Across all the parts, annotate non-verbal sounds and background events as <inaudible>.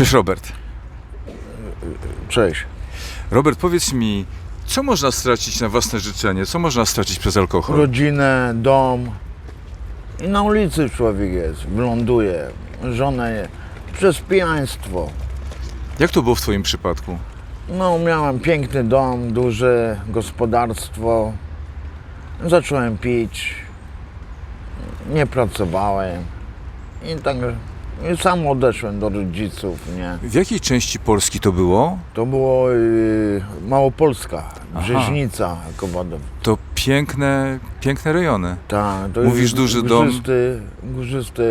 Cześć Robert. Cześć. Robert, powiedz mi, co można stracić na własne życzenie? Co można stracić przez alkohol? Rodzinę, dom. I na ulicy człowiek jest, wyląduje. Żonę przez pijaństwo. Jak to było w Twoim przypadku? No, miałem piękny dom, duże gospodarstwo. Zacząłem pić. Nie pracowałem. I tak sam odeszłem do rodziców, nie. W jakiej części Polski to było? To było y, Małopolska, Brzeźnica, Kowadow. To piękne, piękne rejony. Tak, to Mówisz jest duży dom? górzysty, górzysty,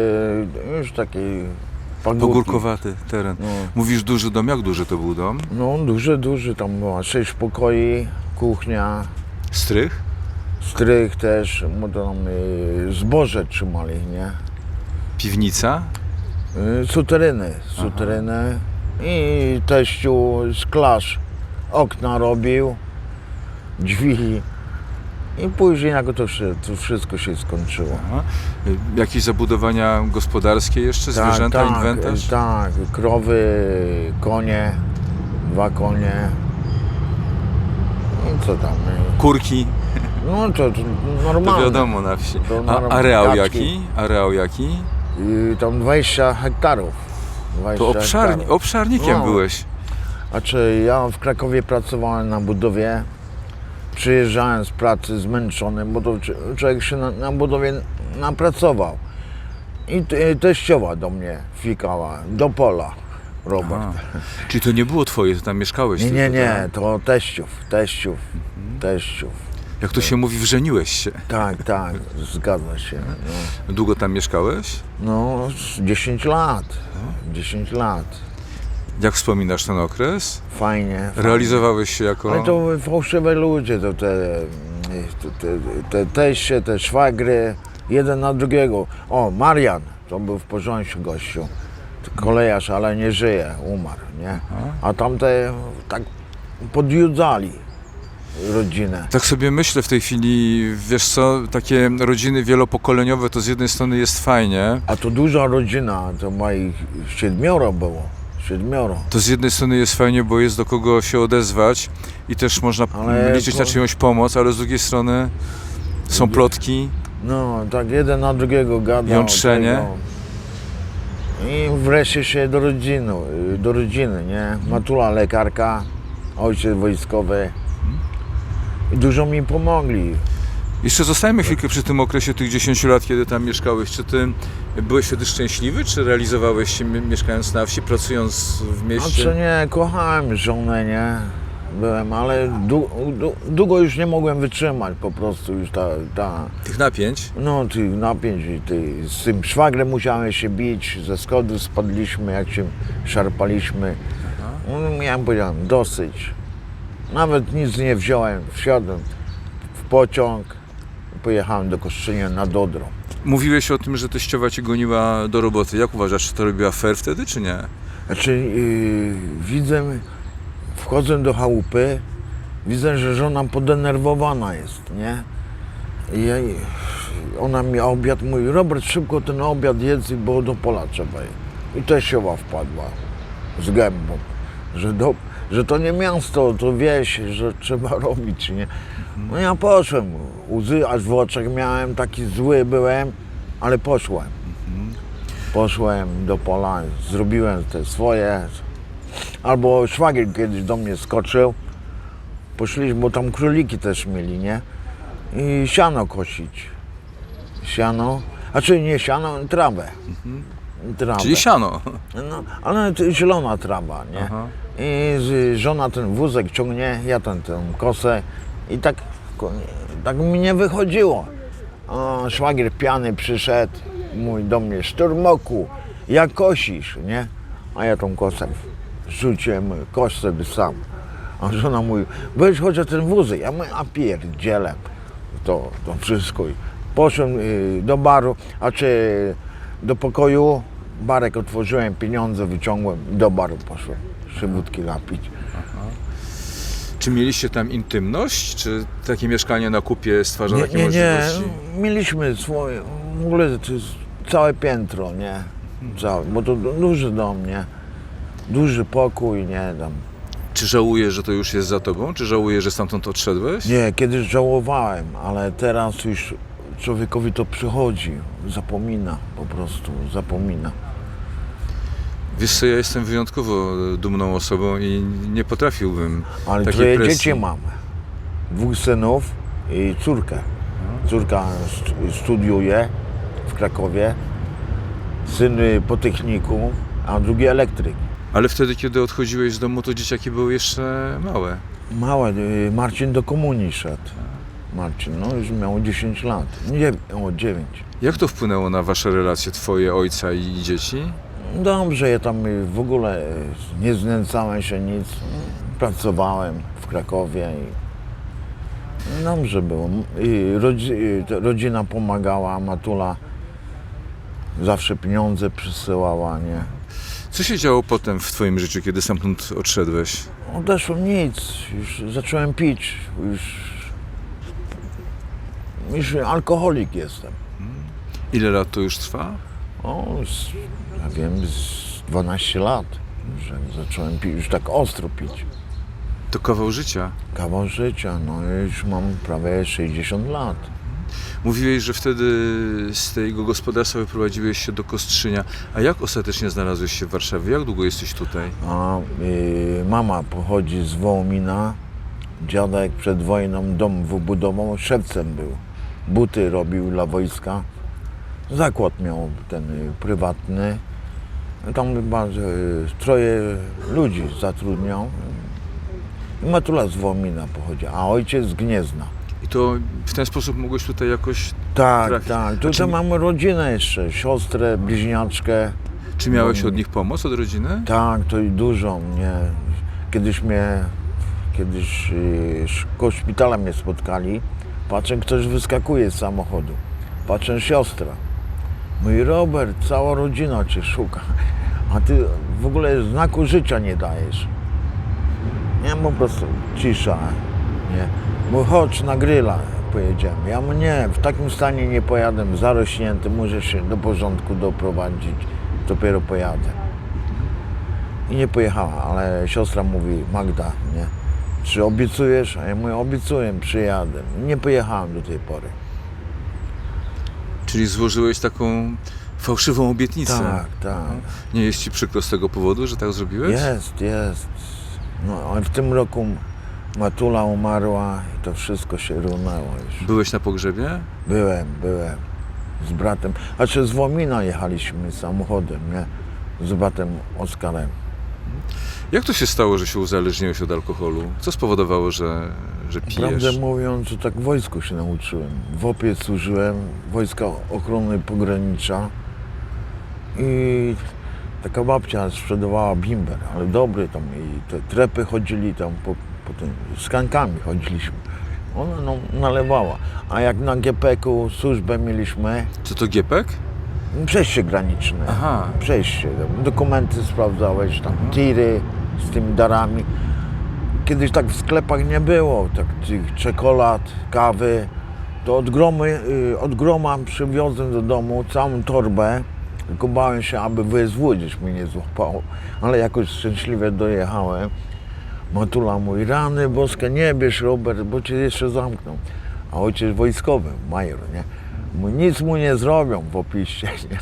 już taki pagórki. Pogórkowaty teren. No, Mówisz duży dom, jak duży to był dom? no duży, duży, tam było sześć pokoi, kuchnia, Strych? strych też, bo tam y, zboże trzymali, nie? Piwnica? Y, suteryny, suteryny i teściu szklarz okna robił, drzwi i później jak to, to wszystko się skończyło. Aha. Jakieś zabudowania gospodarskie jeszcze? Zwierzęta, tak, inwentarz? Tak, krowy, konie, dwa konie. I co tam? y, Kurki? No to, to To normalne. wiadomo na wsi. To A areał jaki? Areał jaki? I tam 20 hektarów. 20 To obszarni, hektarów. obszarnikiem No. byłeś. A czy ja w Krakowie pracowałem na budowie. Przyjeżdżałem z pracy zmęczony, bo to czy- człowiek się na, na budowie napracował. I te- teściowa do mnie fikała, do pola, Robert. A, czyli to nie było twoje, ty tam mieszkałeś Nie, nie, tylko, nie, tak? to teściów, teściów, teściów. Jak to się mówi, wrzeniłeś się. Tak, tak, zgadza się. No, Długo tam mieszkałeś? no z 10 lat, 10 lat. Jak wspominasz ten okres? Fajnie. Realizowałeś się jako... Ale to fałszywe ludzie, to te, te, te, te teście, te szwagry, jeden na drugiego. O, Marian, to był w porządku gościu. Kolejarz, ale nie żyje, umarł, nie? A tamte tak podjudzali rodzinę. Tak sobie myślę w tej chwili, wiesz co, takie rodziny wielopokoleniowe to z jednej strony jest fajnie, A to duża rodzina, to moich siedmioro było. Siedmioro. to z jednej strony jest fajnie, bo jest do kogo się odezwać i też można Ale liczyć na po- czyjąś pomoc, ale z drugiej strony są plotki. No, tak jeden na drugiego gadał. Jątrzenie. I wreszcie się do rodziny, do rodziny, nie? Matula lekarka, ojciec wojskowy. Dużo mi pomogli. Jeszcze zostajemy chwilkę przy tym okresie tych 10 lat, kiedy tam mieszkałeś. Czy ty byłeś wtedy szczęśliwy, czy realizowałeś się mi- mieszkając na wsi, pracując w A mieście? co nie, kochałem żonę, nie? Byłem, ale dłu, dłu, długo już nie mogłem wytrzymać po prostu już ta, ta Tych napięć? no tych napięć i ty, z tym szwagrem musiałem się bić, ze schodów spadliśmy, jak się szarpaliśmy. No, ja powiedziałem, dosyć. Nawet nic nie wziąłem, wsiadłem w pociąg, pojechałem do Kostrzynia na Dodro. Mówiłeś o tym, że teściowa cię goniła do roboty. Jak uważasz, czy to robiła fair wtedy, czy nie? Znaczy, yy, widzę, wchodzę do chałupy, widzę, że żona podenerwowana jest, nie? I ja, ona mi obiad mówi, Robert, szybko ten obiad jedz, bo do pola trzeba iść. I teściowa wpadła z gębą, że, do, że to nie miasto, to wieś, że trzeba <laughs> robić, nie? No ja poszłem, łzy aż w oczach miałem, taki zły byłem, ale poszłem. Poszłem do pola, zrobiłem te swoje. Albo szwagier kiedyś do mnie skoczył. Poszliśmy, bo tam króliki też mieli, nie? I siano kosić. Siano, a czy nie siano, trawę. Trawę. Czyli siano. No, ale to zielona trawa, nie? Aha. I żona ten wózek ciągnie, ja ten, tę kosę i tak, tak mi nie wychodziło. A szwagier piany przyszedł, mówi do mnie, szturmoku, jak kosisz, nie? A ja tą kosę rzuciłem, kosz sobie sam. A żona mówi, weź chociaż ten wózek. Ja mówię, a pierdzielę to, to wszystko. I poszłem y, do baru, a czy do pokoju, barek otworzyłem, pieniądze wyciągłem, do baru poszłem się wódki napić. Czy mieliście tam intymność, czy takie mieszkanie na kupie stwarza Nie, takie nie, nie, możliwości? mieliśmy swoje, w ogóle całe piętro, nie? Całe, bo to du- duży dom, nie? duży pokój, nie tam. Czy żałujesz, że to już jest za tobą? Czy żałujesz, że stamtąd odszedłeś? Nie, kiedyś żałowałem, ale teraz już człowiekowi to przychodzi, zapomina po prostu, zapomina. Wiesz co, ja jestem wyjątkowo dumną osobą i nie potrafiłbym Ale takiej troje presji. dzieci mam. Dwóch synów i córkę. Córka st- studiuje w Krakowie, syn y, po techniku, a drugi elektryk. Ale wtedy, kiedy odchodziłeś z domu, to dzieciaki były jeszcze małe. Małe, y, Marcin do komunii szedł. Marcin, no już miał 10 lat. Nie, o 9. Jak to wpłynęło na wasze relacje, twoje ojca i dzieci? Dobrze, ja tam y, w ogóle y, nie znęcałem się nic. Pracowałem w Krakowie i dobrze było. I rodzi, y, rodzina pomagała, Matula zawsze pieniądze przysyłała, nie. Co się działo potem w twoim życiu, kiedy stamtąd odszedłeś? Odeszło nic, już zacząłem pić, już, już alkoholik jestem. Ile lat to już trwa? O, z, ja wiem, z 12 lat, że zacząłem pić, już tak ostro pić. To kawał życia. Kawał życia, no już mam prawie 60 lat. Mówiłeś, że wtedy z tego gospodarstwa wyprowadziłeś się do Kostrzynia. A jak ostatecznie znalazłeś się w Warszawie? Jak długo jesteś tutaj? A y, mama pochodzi z Wołomina, dziadek przed wojną dom wybudował, szewcem był. Buty robił dla wojska. Zakład miał ten y, prywatny. Tam chyba y, troje ludzi zatrudniał. I Matula z Wołomina pochodzi, a ojciec z Gniezna. I to w ten sposób mogłeś tutaj jakoś... Tak, Trafić. tak. Tutaj Znaczy- mamy rodzinę jeszcze, siostrę, bliźniaczkę. Czy miałeś No. od nich pomoc, od rodziny? Tak, to i dużo mnie. Kiedyś mnie, kiedyś koło szpitala mnie spotkali. Patrzę, ktoś wyskakuje z samochodu. Patrzę, siostra. Mój Robert, cała rodzina cię szuka. A ty w ogóle znaku życia nie dajesz. Nie, po prostu cisza. Nie. Mój chodź na gryla pojedziemy. Ja mówię, nie, w takim stanie nie pojadę, zarośnięty, muszę się do porządku doprowadzić. Dopiero pojadę. I nie pojechała, ale siostra mówi, Magda, nie? Czy obiecujesz? A ja mówię, obiecuję, przyjadę. Nie pojechałem do tej pory. Czyli złożyłeś taką fałszywą obietnicę. Tak, tak. Nie jest ci przykro z tego powodu, że tak zrobiłeś? Jest, jest. No, ale w tym roku Matula umarła i to wszystko się runęło już. Byłeś na pogrzebie? Byłem, byłem z bratem. Znaczy z Womina jechaliśmy samochodem, nie? Z bratem Oskarem. Jak to się stało, że się uzależniłeś od alkoholu? Co spowodowało, że, że pijesz? Prawdę mówiąc, to tak w wojsku się nauczyłem. W OPie służyłem, Wojska Ochrony Pogranicza i taka babcia sprzedawała bimber, ale dobry tam i te trepy chodzili tam po, po tym, z kankami chodziliśmy. Ona no, nalewała. A jak na GPK-u służbę mieliśmy, Co to giepek? Przejście graniczne. Aha. Przejście, dokumenty sprawdzałeś, tam tiry z tymi darami. Kiedyś tak w sklepach nie było, tak tych czekolad, kawy. To od, gromy, y, od groma przywiozłem do domu całą torbę, tylko bałem się, aby WSW gdzieś mnie nie złapało. Ale jakoś szczęśliwie dojechałem. Matula mówi, rany boskie, nie bierz Robert, bo cię jeszcze zamkną. A ojciec wojskowy, major, nie? Nic mu nie zrobią w opisie, <laughs> nie?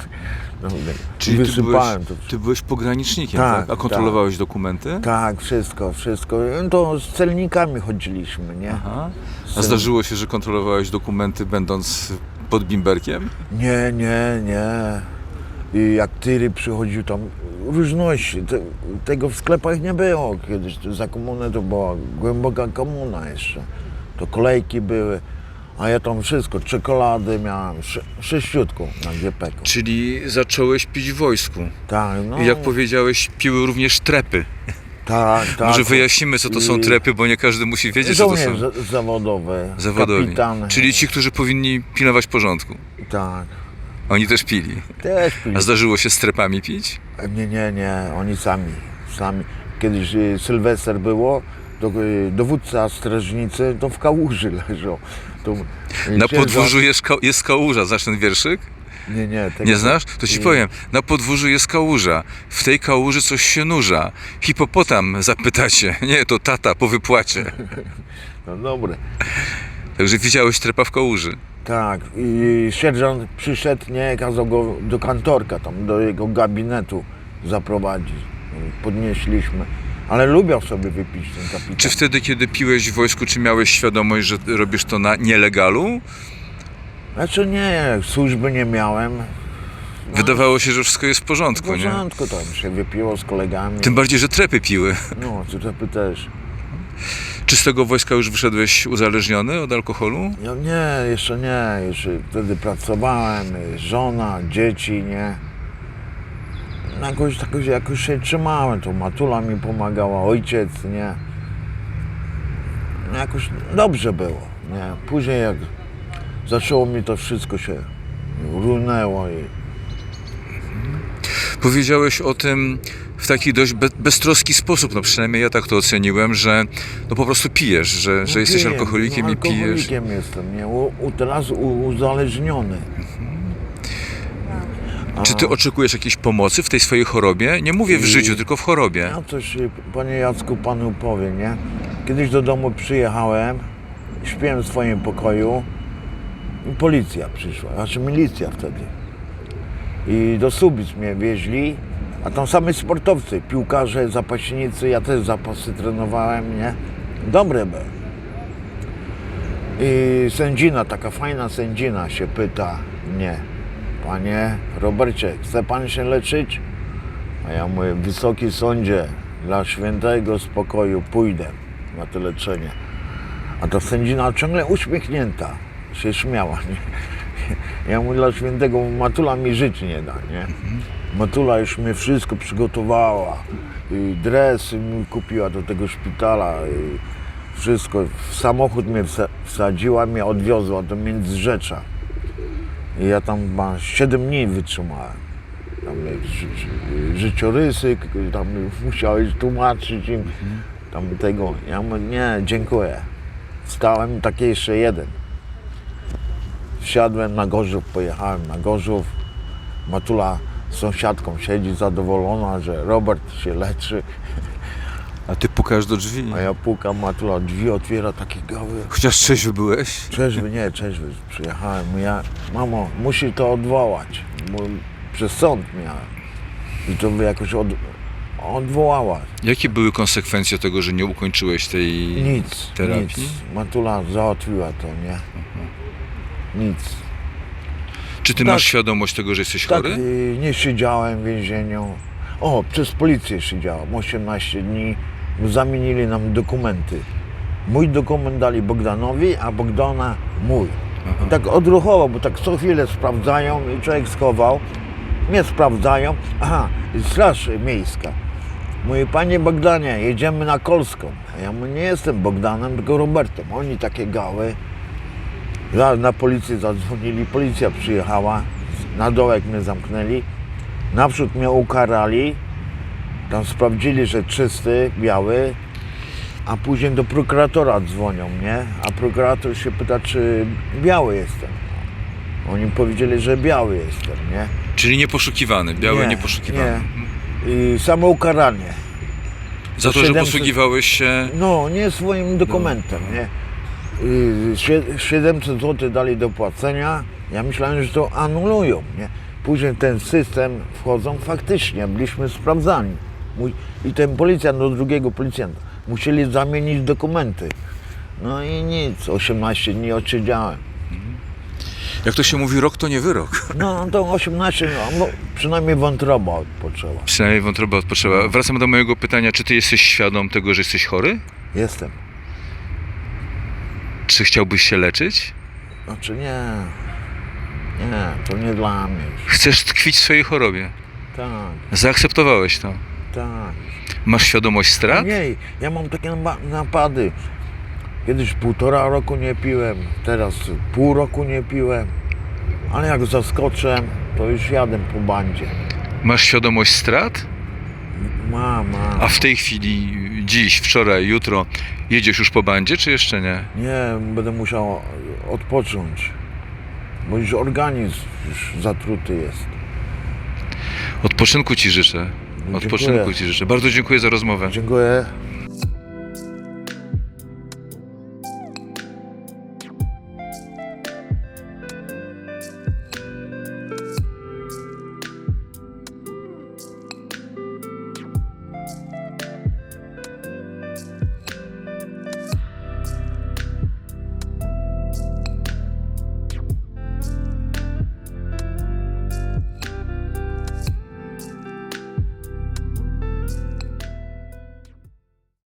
No, Czyli ty byłeś, wysypałem to ty byłeś pogranicznikiem, tak? Tak, A kontrolowałeś dokumenty? Tak, wszystko, wszystko. To z celnikami chodziliśmy, nie? Aha. A zdarzyło się, że kontrolowałeś dokumenty będąc pod bimberkiem? Nie, nie, nie. I jak tyry przychodził tam, różności, te, tego w sklepach nie było kiedyś. To za komunę to była głęboka komuna jeszcze. To kolejki były, a ja tam wszystko, czekolady miałem, sze, sześciutką na GPK. Czyli zacząłeś pić w wojsku. Tak, no. I jak powiedziałeś, piły również trepy. tak, <laughs> tak. Może wyjaśnimy, co to są I- trepy, bo nie każdy musi wiedzieć, co to są za- zawodowy, zawodowi. kapitan. Czyli ci, którzy powinni pilnować porządku. Tak, Oni też pili. też pili. A zdarzyło się z trepami pić? Nie, nie, nie, oni sami, sami. Kiedyś y, Sylwester było, to y, dowódca strażnicy to w kałuży leżał. To, Na księża- podwórzu jest, ka- jest kałuża. Znasz ten wierszyk? Nie, nie. Tego, Nie znasz? To ci Nie. powiem. Na podwórzu jest kałuża. W tej kałuży coś się nurza. Hipopotam zapytacie. <laughs> Nie, to tata po wypłacie. <laughs> No dobre. Także widziałeś trepa w kałuży. Tak, i sierżant przyszedł, nie, kazał go do kantorka, tam do jego gabinetu zaprowadzić. Podnieśliśmy. Ale lubiał sobie wypić ten kapitan. Czy wtedy, kiedy piłeś w wojsku, czy miałeś świadomość, że robisz to na nielegalu? Znaczy nie, służby nie miałem. Wydawało się, że wszystko jest w W porządku, nie? porządku tam się wypiło z kolegami. Tym bardziej, że trepy piły. No, cytepy też. Czy z tego wojska już wyszedłeś uzależniony od alkoholu? No nie, jeszcze nie, jeszcze wtedy pracowałem, żona, dzieci, nie. No Jakoś, jakoś, jakoś się trzymałem, to Matula mi pomagała, ojciec, nie. No Jakoś dobrze było, nie. Później jak zaczęło mi to wszystko się runęło i Powiedziałeś o tym w taki dość be- beztroski sposób, no przynajmniej ja tak to oceniłem, że no po prostu pijesz, że, że jesteś piję, alkoholikiem no, i pijesz. Alkoholikiem jestem, nie. U, u, teraz u, uzależniony. Czy ty oczekujesz jakiejś pomocy w tej swojej chorobie? Nie mówię w I- życiu, tylko w chorobie. Ja coś, panie Jacku, panu powiem, nie? Kiedyś do domu przyjechałem, śpiłem w swoim pokoju i policja przyszła, znaczy milicja wtedy. I do Subic mnie wieźli, a tam same sportowcy, piłkarze, zapaśnicy, ja też zapasy trenowałem, nie? Dobre były. I sędzina, taka fajna sędzina się pyta mnie, panie Robercie, chce pan się leczyć? A ja mówię, wysoki sądzie, dla świętego spokoju pójdę na to leczenie. A ta sędzina ciągle uśmiechnięta, się śmiała. Nie? Ja mówię, dla świętego Matula mi żyć nie da, nie? Matula już mnie wszystko przygotowała. I dresy mi kupiła do tego szpitala. Wszystko. W samochód mnie wsa- wsadziła, mnie odwiozła do Międzyrzecza. I ja tam chyba 7 dni wytrzymałem tam ży, ży, życiorysy, tam musiałeś tłumaczyć im tam tego. Ja mówię, nie, dziękuję. Wstałem, taki jeszcze jeden. Wsiadłem na Gorzów, pojechałem na Gorzów. Matula z sąsiadką siedzi zadowolona, że Robert się leczy, A ty pukasz do drzwi. a ja pukam, Matula drzwi otwiera, takie gały. Chociaż trzeźwy byłeś? Trzeźwy, nie, trzeźwy, przyjechałem. Ja, mamo, musi to odwołać, bo przez sąd miałem. I to by jakoś od, odwołała. Jakie były konsekwencje tego, że nie ukończyłeś tej Nic, terapii? nic. Matula załatwiła to, nie? Nic. Czy ty Tak. masz świadomość tego, że jesteś Tak, chory? nie siedziałem w więzieniu. O, przez policję siedziałem 18 dni. Zamienili nam dokumenty. Mój dokument dali Bogdanowi, a Bogdana mój. I tak odruchowo, bo tak co chwilę sprawdzają i człowiek schował. Mnie sprawdzają. Aha, straż miejska. Mówi, panie Bogdanie, jedziemy na Kolską. A ja mówię, nie jestem Bogdanem, tylko Robertem. Oni takie gały. Na policję zadzwonili, policja przyjechała, na dołek mnie zamknęli, naprzód mnie ukarali, tam sprawdzili, że czysty, biały, a później do prokuratora dzwonią, nie? A prokurator się pyta, czy biały jestem. Oni powiedzieli, że biały jestem, nie? Czyli nieposzukiwany, biały Nie, nieposzukiwany. I samo ukaranie. Za to, że 700 posługiwałeś się... No, nie swoim dokumentem, nie? Y, sie- 700 zł dali do płacenia. Ja myślałem, że to anulują, nie? Później ten system wchodzą, faktycznie byliśmy sprawdzani. I ten policjant do drugiego policjanta. Musieli zamienić dokumenty. No i nic, 18 dni odsiedziałem. Jak to się mówi, rok to nie wyrok. No to 18, no, no, przynajmniej wątroba odpoczęła. Przynajmniej wątroba odpoczęła. Wracam do mojego pytania, czy ty jesteś świadom tego, że jesteś chory? Jestem. Czy chciałbyś się leczyć? Znaczy nie, nie, to nie dla mnie już. Chcesz tkwić w swojej chorobie. Tak, Zaakceptowałeś to. Tak. Masz świadomość strat? Nie, ja mam takie napa- napady. Kiedyś półtora roku nie piłem, teraz pół roku nie piłem. Ale jak zaskoczę, to już jadę po bandzie. Masz świadomość strat? Mam, mam. A w tej chwili, dziś, wczoraj, jutro, jedziesz już po bandzie, czy jeszcze nie? Nie, będę musiał odpocząć. bo już organizm już zatruty jest. Odpoczynku Ci życzę. Odpoczynku Ci życzę. Bardzo dziękuję za rozmowę. Dziękuję.